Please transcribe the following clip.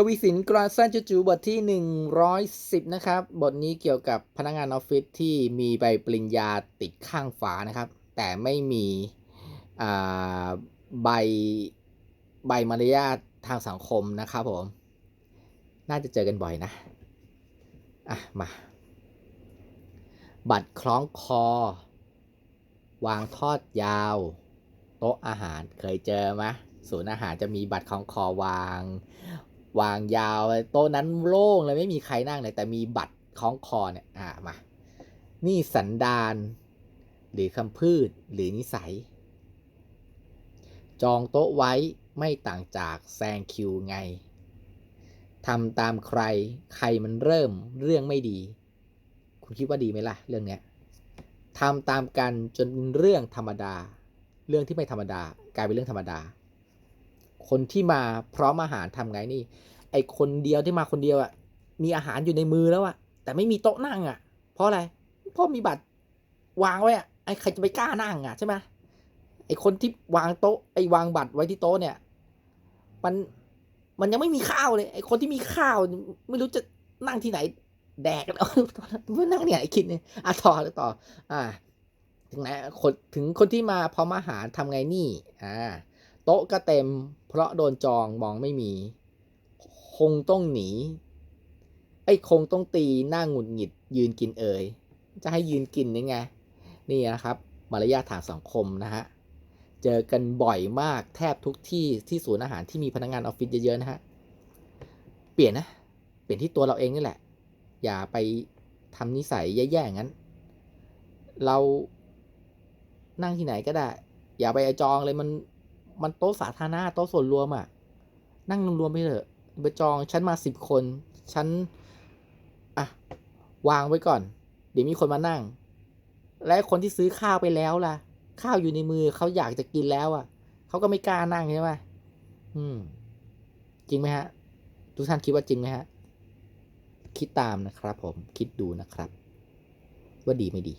กวีสินกราซันจูจูบทที่ 110 นะครับ บทนี้เกี่ยวกับพนักงานออฟฟิศที่มีใบปริญญาติดข้างฝานะครับ แต่ไม่มีใบใบมารยาททางสังคมนะครับผม น่าจะเจอกันบ่อยนะ อะ มา บัตรคล้องคอ วางทอดยาว โต๊ะอาหารเคยเจอไหมศูนย์อาหารจะมีบัตรคล้องคอวาง วางยาวโต๊ะนั้นโล่งเลยไม่มีใครนั่งเลยแต่มีบัตรคล้องคอเนี่ยอ่ามา นี่สันดานหรือคำพืชหรือนิสัย จองโต๊ะไว้ไม่ต่างจากแซงคิวไงทำตามใครใครมันเริ่มเรื่องไม่ดี คุณคิดว่าดีไหมล่ะ เรื่องเนี้ยทำตามกันจนเรื่องธรรมดา เรื่องที่ไม่ธรรมดา กลายเป็นเรื่องธรรมดา คนที่มาพร้อมอาหารทำไงนี่ ไอคนเดียวที่มาคนเดียวอะมีอาหารอยู่ในมือแล้วอะแต่ไม่มีโต๊ะนั่งอะเพราะอะไร เพราะมีบัตรวางไว้อะไอใครจะไปกล้านั่งอะใช่ไหมไอคนที่วางโต๊ะไอวางบัตรไว้ที่โต๊ะเนี่ย มันมันยังไม่มีข้าวเลย ไอคนที่มีข้าว ไม่รู้จะนั่งที่ไหน แดกแล้วไม่นั่งเนี่ยไอคิดเนี่ยอะต่อหรือต่อ อ่า ถึงไหนคนถึงคนที่มาพร้อมอาหารทำไงนี่ อ่า โต๊ะก็เต็ม เพราะโดนจองมองไม่มี คงต้องหนี ไอ้คงต้องตีหน้าหงุดหงิด ยืนกินเอ่ยจะให้ยืนกินยังไงนี่นะครับ มารยาททางสังคมนะฮะเจอกันบ่อยมากแทบทุกที่ที่ศูนย์อาหารที่มีพนักงานออฟฟิศเยอะๆนะฮะเปลี่ยนนะเปลี่ยนที่ตัวเราเองนี่แหละ อย่าไปทำนิสัยแย่ๆอย่างนั้น เรานั่งที่ไหนก็ได้ อย่าไปจองเลยมันมันโต๊ะสาธารณะโต๊ะส่วนรวมอะนั่งรวมๆไปเถอะ ไปจองฉันมาสิบคนฉันอะวางไว้ก่อน เดี๋ยวมีคนมานั่ง และคนที่ซื้อข้าวไปแล้วล่ะ ข้าวอยู่ในมือเขาอยากจะกินแล้วอะเขาก็ไม่กล้านั่งใช่ไหมอืม จริงไหมฮะ ทุกท่านคิดว่าจริงไหมฮะ คิดตามนะครับผมคิดดูนะครับ ว่าดีไม่ดี